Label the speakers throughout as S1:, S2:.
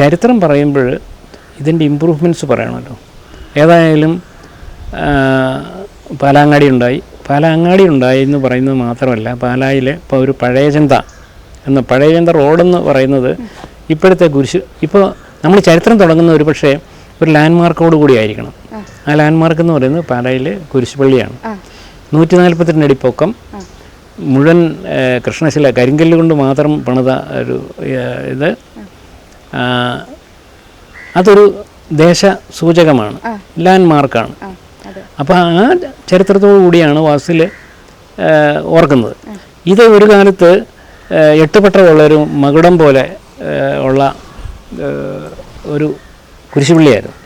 S1: ചരിത്രം പറയുമ്പോൾ ഇതിന്റെ ഇമ്പ്രൂവ്മെന്റ്സ് പറയണമല്ലോ. ഏതായാലും പാലാങ്ങാടി ഉണ്ടായി. പാലാങ്ങാടി ഉണ്ടായി എന്ന് പറയുന്നത് മാത്രമല്ല പാലായിൽ ഇപ്പോൾ ഒരു പഴയചന്ത എന്ന പഴയചന്ത റോഡെന്ന് പറയുന്നത് ഇപ്പോഴത്തെ കുരിശ് ഇപ്പോൾ നമ്മൾ ചരിത്രം തുടങ്ങുന്ന ഒരു പക്ഷേ ഒരു ലാൻഡ് മാർക്കോട് കൂടി ആയിരിക്കണം. ആ. ലാൻഡ് മാർക്ക് എന്ന് പറയുന്നത് പാലായിലെ കുരിശുപള്ളിയാണ്. നൂറ്റി നാൽപ്പത്തിരണ്ട് അടി പൊക്കം. മുഴുവൻ കൃഷ്ണശില കരിങ്കല്ല് കൊണ്ട് മാത്രം പണിത ഒരു ഇത്. അതൊരു ദേശ സൂചകമാണ്
S2: ലാൻഡ് മാർക്കാണ്
S1: അപ്പോൾ ആ ചരിത്രത്തോടു കൂടിയാണ് വാസിൽ ഓർക്കുന്നത്. ഇത് ഒരു കാലത്ത് ഏഹ്, എട്ടുപട്ടമുള്ളൊരു മകുടം പോലെ ഉള്ള ഒരു കുരിശുപള്ളിയായിരുന്നു.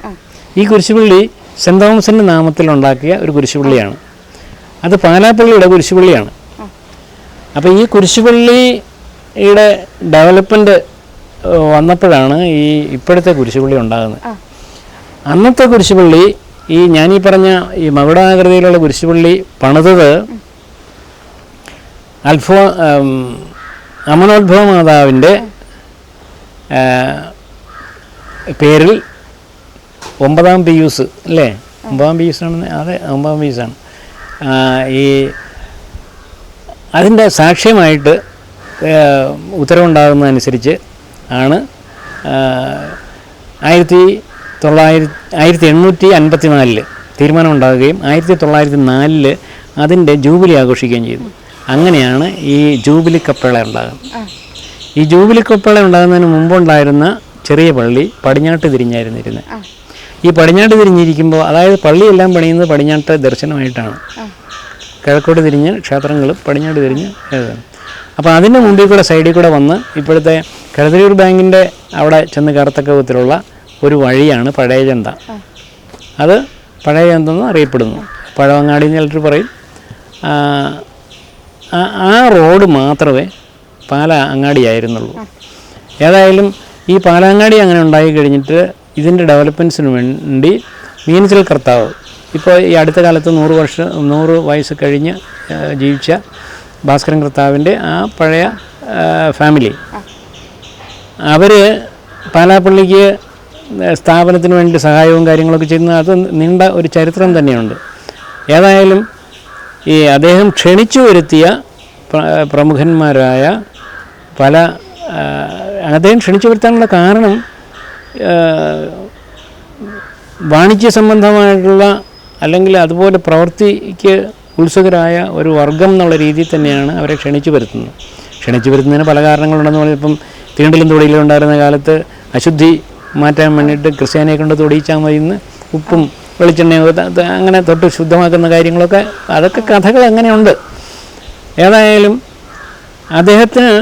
S1: ഈ കുരിശുപള്ളി സെന്റ് തോമസിന്റെ നാമത്തിൽ ഉണ്ടാക്കിയ ഒരു കുരിശുപള്ളിയാണ്. അത് പാലാപ്പള്ളിയുടെ കുരിശുപള്ളിയാണ്. അപ്പോൾ ഈ കുരിശുപള്ളിയുടെ ഡെവലപ്മെന്റ് വന്നപ്പോഴാണ് ഈ ഇപ്പോഴത്തെ കുരിശുപള്ളി ഉണ്ടാകുന്നത്. അന്നത്തെ കുരിശുപള്ളി ഈ ഞാനീ പറഞ്ഞ ഈ മകുടാകൃതിയിലുള്ള കുരിശുപള്ളി പണിതത് ഉം, അമനോത്ഭവ മാതാവിന്റെ പേരിൽ ഒമ്പതാം പിയൂസ് അല്ലേ? ഒമ്പതാം പിയൂസാണെന്ന് അതെ ഒമ്പതാം പിയൂസാണ് ഈ അതിന്റെ സാക്ഷ്യമായിട്ട് ഉത്തരവുണ്ടാകുന്നതനുസരിച്ച് ആണ്. ആയിരത്തി തൊള്ളായിരത്തി ആയിരത്തി എണ്ണൂറ്റി അൻപത്തി നാലിൽ തീരുമാനമുണ്ടാകുകയും ആയിരത്തി തൊള്ളായിരത്തി നാലിൽ അതിന്റെ ജൂബിലി ആഘോഷിക്കുകയും ചെയ്തു. അങ്ങനെയാണ് ഈ ജൂബിലി കപ്പേള ഉണ്ടാകുന്നത്. ഈ ജൂബിലി കപ്പേള ഉണ്ടാകുന്നതിന് മുമ്പുണ്ടായിരുന്ന ചെറിയ പള്ളി പടിഞ്ഞാട്ട് തിരിഞ്ഞായിരുന്നു ഇരുന്നത്. ഈ പടിഞ്ഞാട്ട് തിരിഞ്ഞിരിക്കുമ്പോൾ അതായത് പള്ളിയെല്ലാം പണിയുന്നത് പടിഞ്ഞാട്ട് ദർശനമായിട്ടാണ്. കിഴക്കോട്ട് തിരിഞ്ഞ് ക്ഷേത്രങ്ങളും പടിഞ്ഞാട്ട് തിരിഞ്ഞ് എഴുതാണ് അപ്പോൾ അതിന്റെ മുമ്പിൽ കൂടെ സൈഡിൽ കൂടെ വന്ന് ഇപ്പോഴത്തെ കരുതലൂർ ബാങ്കിന്റെ അവിടെ ചെന്ന് കയറത്തക്ക വിധത്തിലുള്ള ഒരു വഴിയാണ് പഴയ ചന്ത അത് പഴയ ചന്ത എന്ന് അറിയപ്പെടുന്നു. പഴവങ്ങാടി എന്ന് ചിലർ പറയും. ആ, റോഡ് മാത്രമേ പാല അങ്ങാടിയായിരുന്നുള്ളൂ ഏതായാലും ഈ പാലാങ്ങാടി അങ്ങനെ ഉണ്ടായി കഴിഞ്ഞിട്ട് ഇതിന്റെ ഡെവലപ്മെന്റ്സിന് വേണ്ടി മീനച്ചിൽ കർത്താവ്. ഇപ്പോൾ ഈ അടുത്ത കാലത്ത് നൂറ് വർഷം നൂറ് വയസ്സ് കഴിഞ്ഞ് ജീവിച്ച ഭാസ്കരൻ കർത്താവിന്റെ ആ പഴയ ഫാമിലി അവർ പാലാപ്പള്ളിക്ക് സ്ഥാപനത്തിന് വേണ്ടി സഹായവും കാര്യങ്ങളൊക്കെ ചെയ്യുന്ന അത് നീണ്ട ഒരു ചരിത്രം തന്നെയുണ്ട്. ഏതായാലും ഈ അദ്ദേഹം ക്ഷണിച്ചു വരുത്തിയ പ്രമുഖന്മാരായ പല അദ്ദേഹം ക്ഷണിച്ചു വരുത്താനുള്ള കാരണം വാണിജ്യ സംബന്ധമായിട്ടുള്ള അല്ലെങ്കിൽ അതുപോലെ പ്രവൃത്തിക്ക് ഉത്സുകരായ ഒരു വർഗം എന്നുള്ള രീതിയിൽ തന്നെയാണ് അവരെ ക്ഷണിച്ചു വരുത്തുന്നത്. ക്ഷണിച്ചു വരുത്തുന്നതിന് പല കാരണങ്ങളുണ്ടെന്ന് പറഞ്ഞാൽ ഇപ്പം തീണ്ടലും തൊടിയിലും ഉണ്ടായിരുന്ന കാലത്ത് അശുദ്ധി മാറ്റാൻ വേണ്ടിയിട്ട് ക്രിസ്ത്യാനിയെ കൊണ്ട് തൊടിയിച്ചാൽ മതി ഇന്ന് ഉപ്പും വെളിച്ചെണ്ണയും അങ്ങനെ തൊട്ട് ശുദ്ധമാക്കുന്ന കാര്യങ്ങളൊക്കെ അതൊക്കെ കഥകൾ അങ്ങനെയുണ്ട്. ഏതായാലും അദ്ദേഹത്തിന്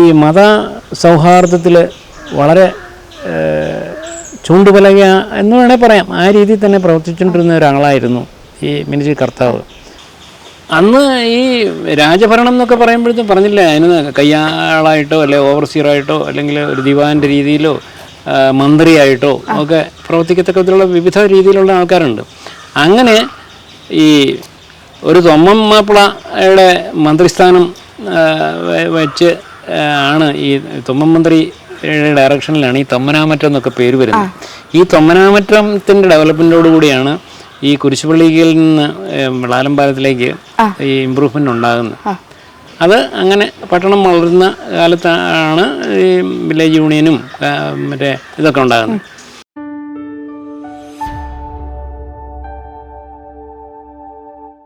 S1: ഈ മത സൗഹാർദ്ദത്തിൽ വളരെ ചൂണ്ടുപലക എന്ന് വേണേൽ പറയാം. ആ രീതിയിൽ തന്നെ പ്രവർത്തിച്ചുകൊണ്ടിരുന്ന ഒരാളായിരുന്നു. ഈ മിനിജി കർത്താവ്. അന്ന് ഈ രാജഭരണം എന്നൊക്കെ പറയുമ്പോഴത്തും പറഞ്ഞില്ലേ അതിന് കയ്യാളായിട്ടോ അല്ലെ ഓവർസിയറായിട്ടോ അല്ലെങ്കിൽ ഒരു ദിവാന്റെ രീതിയിലോ മന്ത്രിയായിട്ടോ ഒക്കെ പ്രവർത്തിക്കത്തക്ക വിധത്തിലുള്ള വിവിധ രീതിയിലുള്ള ആൾക്കാരുണ്ട്. അങ്ങനെ ഈ ഒരു തൊമ്മൻ മാപ്പിളയുടെ മന്ത്രിസ്ഥാനം വെച്ച് ആണ് ഈ തൊമ്മൻ മന്ത്രിയുടെ ഡയറക്ഷനിലാണ് ഈ തൊമ്മനാമറ്റം എന്നൊക്കെ പേര് വരുന്നത്. ഈ തൊമ്മനാമറ്റത്തിന്റെ ഡെവലപ്മെന്റോടു കൂടിയാണ് ഈ കുരിശുപള്ളിയിൽ നിന്ന് വിളാലമ്പാലത്തിലേക്ക് ഈ ഇമ്പ്രൂവ്മെന്റ് ഉണ്ടാകുന്നു. അത് അങ്ങനെ പട്ടണം വളരുന്ന കാലത്താണ് ഈ വില്ലേജ് യൂണിയനും മറ്റേ ഇതൊക്കെ ഉണ്ടാകുന്നത്.